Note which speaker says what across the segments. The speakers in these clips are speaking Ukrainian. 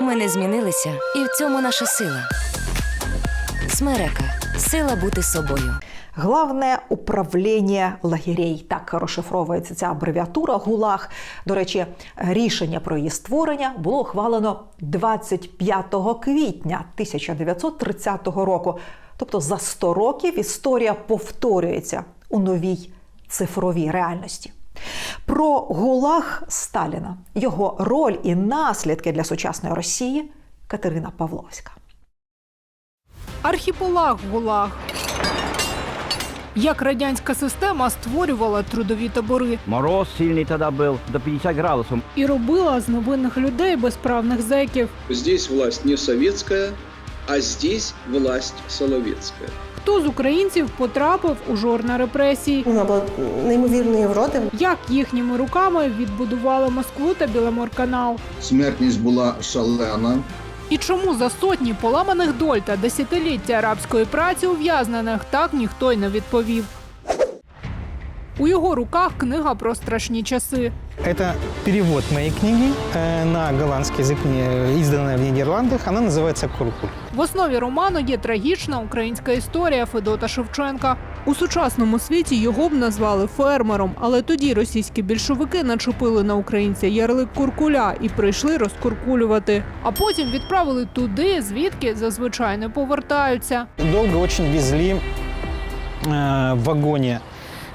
Speaker 1: Ми не змінилися, і в цьому наша сила. Смерека сила бути собою.
Speaker 2: Главне управління лагерей. Так розшифровується ця абревіатура ГУЛАГ. До речі, рішення про її створення було ухвалено 25 квітня 1930 року. Тобто за 100 років історія повторюється у новій цифровій реальності. Про ГУЛАГ Сталіна, його роль і наслідки для сучасної Росії Катерина Павловська.
Speaker 3: Архіпелаг ГУЛАГ. Як радянська система створювала трудові табори
Speaker 4: Мороз сильный тогда был, до 50 градусов.
Speaker 3: і робила з новинних людей безправних зеків.
Speaker 5: Здесь власть не советская, а здесь власть соловецкая.
Speaker 3: Хто з українців потрапив у жорна репресії?
Speaker 6: Вона була неймовірної вроди.
Speaker 3: Як їхніми руками відбудували Москву та Біломорканал?
Speaker 7: Смертність була шалена.
Speaker 3: І чому за сотні поламаних доль та десятиліття арабської праці ув'язнених так ніхто й не відповів. У його руках книга про страшні часи.
Speaker 8: Это перевод моей книги э, на голландский язык, не- изданная в Нидерландах. Она называется «Куркуль».
Speaker 3: В основі роману є трагічна українська історія Федота Шевченка. У сучасному світі його б назвали фермером, але тоді російські більшовики начепили на українця ярлик куркуля і прийшли розкуркулювати. А потім відправили туди, звідки зазвичай не повертаються.
Speaker 8: Долго очень везли э, в вагоне.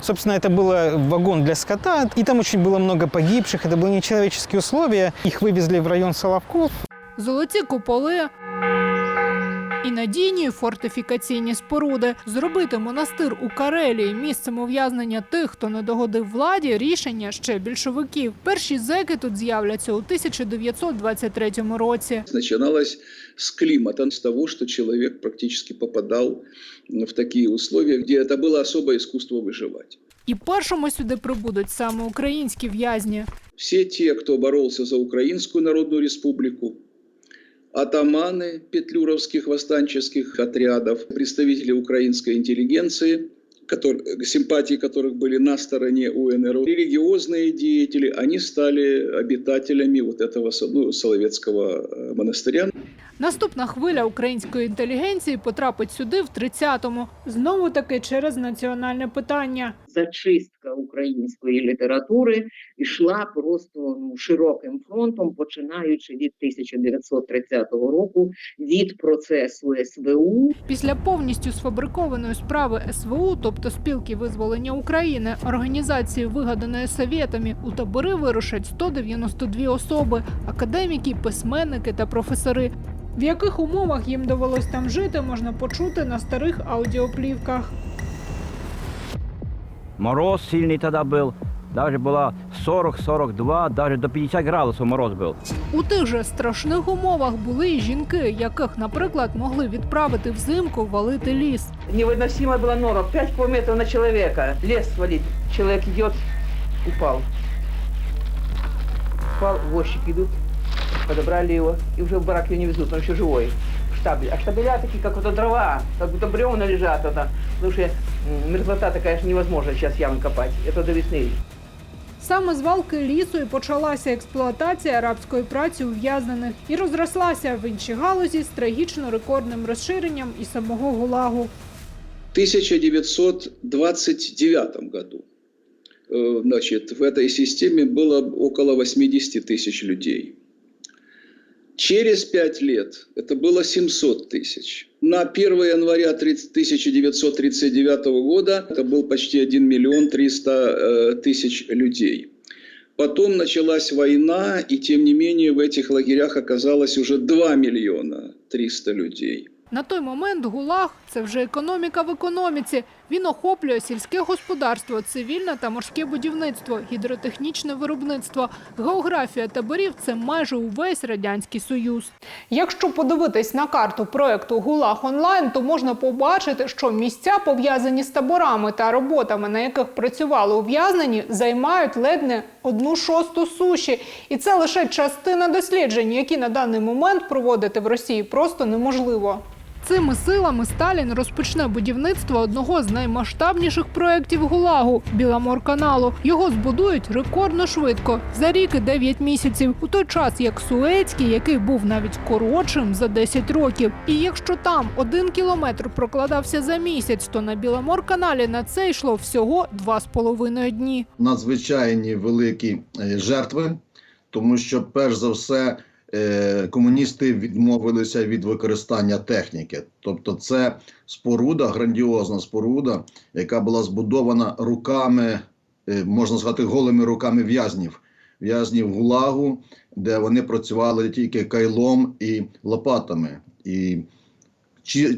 Speaker 8: Собственно, это был вагон для скота, и там очень было много погибших. Это были нечеловеческие условия. Их вывезли в район Соловков.
Speaker 3: Золоті куполи і надійні фортифікаційні споруди. Зробити монастир у Карелії місцем ув'язнення тих, хто не догодив владі, рішення ще більшовиків. Перші зеки тут з'являться у 1923 році.
Speaker 5: Начиналось с климата, с того, что человек практически попадал в такие условия, где это было особое искусство выживать.
Speaker 3: І першими сюди прибудуть саме українські в'язні.
Speaker 5: Все те, кто боролся за Украинскую Народную Республику, атаманы петлюровских восстанческих отрядов, представители украинской интеллигенции, котор- симпатии которых были на стороне УНР, религиозные деятели, они стали обитателями вот этого со- ну, Соловецкого э, монастыря.
Speaker 3: Наступна хвиля української інтелігенції потрапить сюди в 30-му. Знову таки через національне питання.
Speaker 9: зачистка української літератури йшла просто ну, широким фронтом, починаючи від 1930 року від процесу СВУ
Speaker 3: Після повністю сфабрикованої справи СВУ, тобто спілки визволення України, організації, вигаданої совєтами, у табори вирушать 192 особи, академіки, письменники та професори. В яких умовах їм довелось там жити, можна почути на старих аудіоплівках.
Speaker 4: Мороз сильный тогда был, даже было 40-42, даже до 50 градусов мороз был.
Speaker 3: У тих же страшних умовах були й жінки, яких, наприклад, могли відправити взимку валити ліс.
Speaker 10: Невыносимо была нора. 5 километров на человека. Лес свалить. Человек идет, упал. Упал, возчики идут, подобрали его. И уже в барак ее не везут, он еще живой. В штабеле. А штабеля такие, как вот дрова, как будто бревна лежат. Это, потому что м, мерзлота такая, что невозможно сейчас ямы копать. Это до весны.
Speaker 3: Саме з валки лісу і почалася експлуатація арабської праці ув'язнених і розрослася в іншій галузі з трагічно рекордним розширенням і самого гулагу.
Speaker 5: В 1929 году э, значит, в этой системе было около 80 тысяч людей. Через пять лет это было 700 тысяч. На 1 января 30 1939 года это был почти 1 миллион 300 э, тысяч людей. Потом началась война, и тем не менее в этих лагерях оказалось уже 2 миллиона 300 людей.
Speaker 3: На той момент гулаг це вже економіка в економіці. Він охоплює сільське господарство, цивільне та морське будівництво, гідротехнічне виробництво. Географія таборів це майже увесь радянський союз. Якщо подивитись на карту проекту Гулаг онлайн, то можна побачити, що місця пов'язані з таборами та роботами, на яких працювали ув'язнені, займають ледь не одну шосту суші. І це лише частина досліджень, які на даний момент проводити в Росії просто неможливо. Цими силами Сталін розпочне будівництво одного з наймасштабніших проєктів ГУЛАГу Біламорканалу. Його збудують рекордно швидко за рік і 9 місяців. У той час як Суецький, який був навіть коротшим за 10 років. І якщо там один кілометр прокладався за місяць, то на Біламорканалі на це йшло всього два з половиною дні.
Speaker 7: надзвичайні великі е, жертви, тому що, перш за все, комуністи відмовилися від використання техніки. Тобто, це споруда, грандіозна споруда, яка була збудована руками, е, можна сказати, голими руками в'язнів. В'язнів ГУЛАГу, де вони працювали тільки кайлом і лопатами. І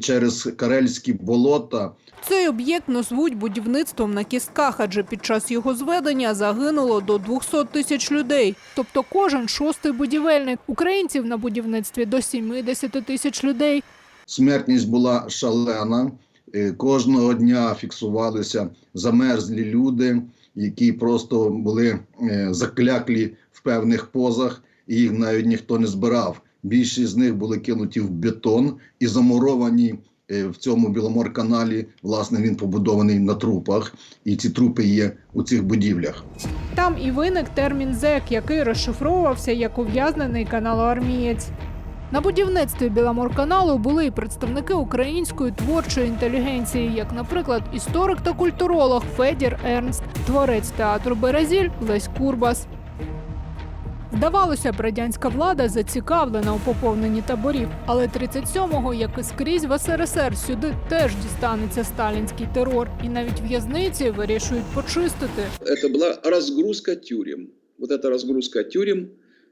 Speaker 7: через карельські болота
Speaker 3: Цей об'єкт назвуть будівництвом на кістках, адже під час його зведення загинуло до 200 тисяч людей. Тобто кожен шостий будівельник. Українців на будівництві до 70 тисяч людей.
Speaker 7: Смертність була шалена. Е, Кожного дня фіксувалися замерзлі люди, які просто були е, закляклі в певних позах, і їх навіть ніхто не збирав. Більшість з них були кинуті в бетон і замуровані е, в цьому Біломорканалі. Власне, він побудований на трупах, і ці трупи є у цих будівлях.
Speaker 3: Там і виник термін ЗЕК, який розшифровувався як ув'язнений каналоармієць. На будівництві Біламорканалу були і представники української творчої інтелігенції, як, наприклад, історик та культуролог Федір Ернст, творець театру Березіль Лесь Курбас. Здавалося б, радянська влада зацікавлена у поповненні таборів, але 37-го, як і скрізь в СРСР, сюди теж дістанеться сталінський терор, і навіть в'язниці вирішують почистити.
Speaker 5: Это была разгрузка тюрем. Вот эта разгрузка тюрем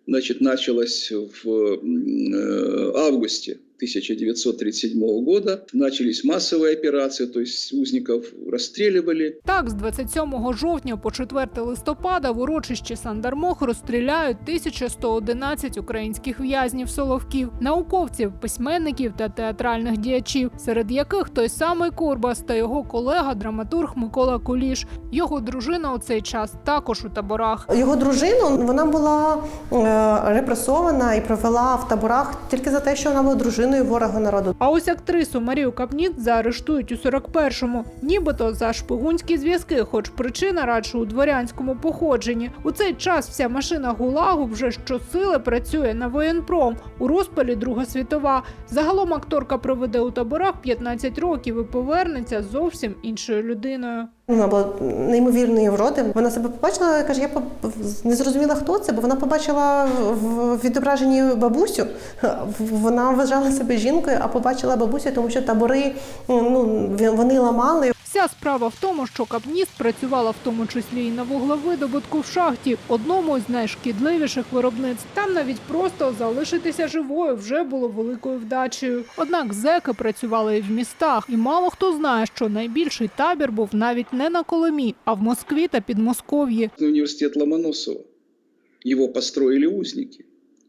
Speaker 5: значит, началась в м, э, августе 1937 года. Начались массовые операции, то есть узников расстреливали.
Speaker 3: Так, з 27 жовтня по 4 листопада в урочищі Сандармох розстріляють 1111 українських в'язнів Соловків, науковців, письменників та театральних діячів, серед яких той самий Курбас та його колега, драматург Микола Куліш. Його дружина у цей час також у таборах.
Speaker 6: Його дружину вона була е, репресована і провела в таборах тільки за те, що вона була дружиною ворога народу.
Speaker 3: А ось актрису Марію Капніт заарештують у 41-му, нібито за шпигунські зв'язки, хоч причина радше у дворянському походженні. У цей час вся машина ГУЛАГу вже щосили працює на воєнпром. У розпалі Друга світова. Загалом акторка проведе у таборах 15 років і повернеться зовсім іншою людиною.
Speaker 6: Вона була неймовірної вроди. Вона себе побачила каже, я не зрозуміла, хто це, бо вона побачила в відображенні бабусю. Вона вважала себе жінкою, а побачила бабусю, тому що табори ну, вони ламали.
Speaker 3: Вся справа в тому, що Капніст працювала в тому числі і на вуглевидобутку в шахті, одному з найшкідливіших виробництв. Там навіть просто залишитися живою вже було великою вдачею. Однак зеки працювали і в містах, і мало хто знає, що найбільший табір був навіть не на Коломі, а в Москві та Підмосков'ї.
Speaker 5: Университет Ломоносова. Его построили узники.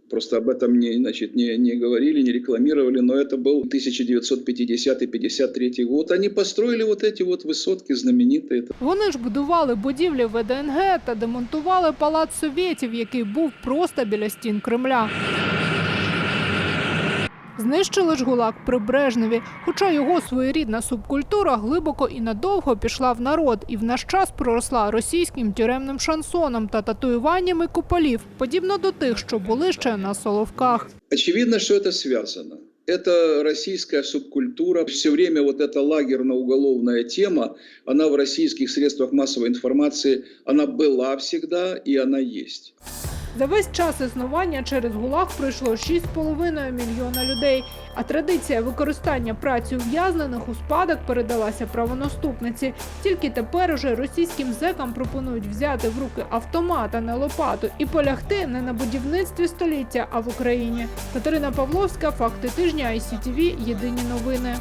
Speaker 5: Просто об этом не, значит, не, не говорили, не рекламировали, но это был 1950-53 год. Они построили вот эти вот высотки знаменитые.
Speaker 3: Вони ж будували будівлі ВДНГ та демонтували палац совєтів, який був просто біля стін Кремля. Знищили ж гулак при Брежневі, хоча його своєрідна субкультура глибоко і надовго пішла в народ і в наш час проросла російським тюремним шансоном та татуюваннями куполів, подібно до тих, що були ще на Соловках.
Speaker 5: Очевидно, что это связано. Это российская субкультура. Все время вот эта лагерно-уголовная тема, она в российских средствах массовой информации, она была всегда и она есть.
Speaker 3: За весь час існування через ГУЛАГ пройшло 6,5 мільйона людей. А традиція використання праці ув'язнених у спадок передалася правонаступниці. Тільки тепер уже російським зекам пропонують взяти в руки автомат, а не лопату, і полягти не на будівництві століття, а в Україні. Катерина Павловська, факти тижня, ICTV, Єдині новини.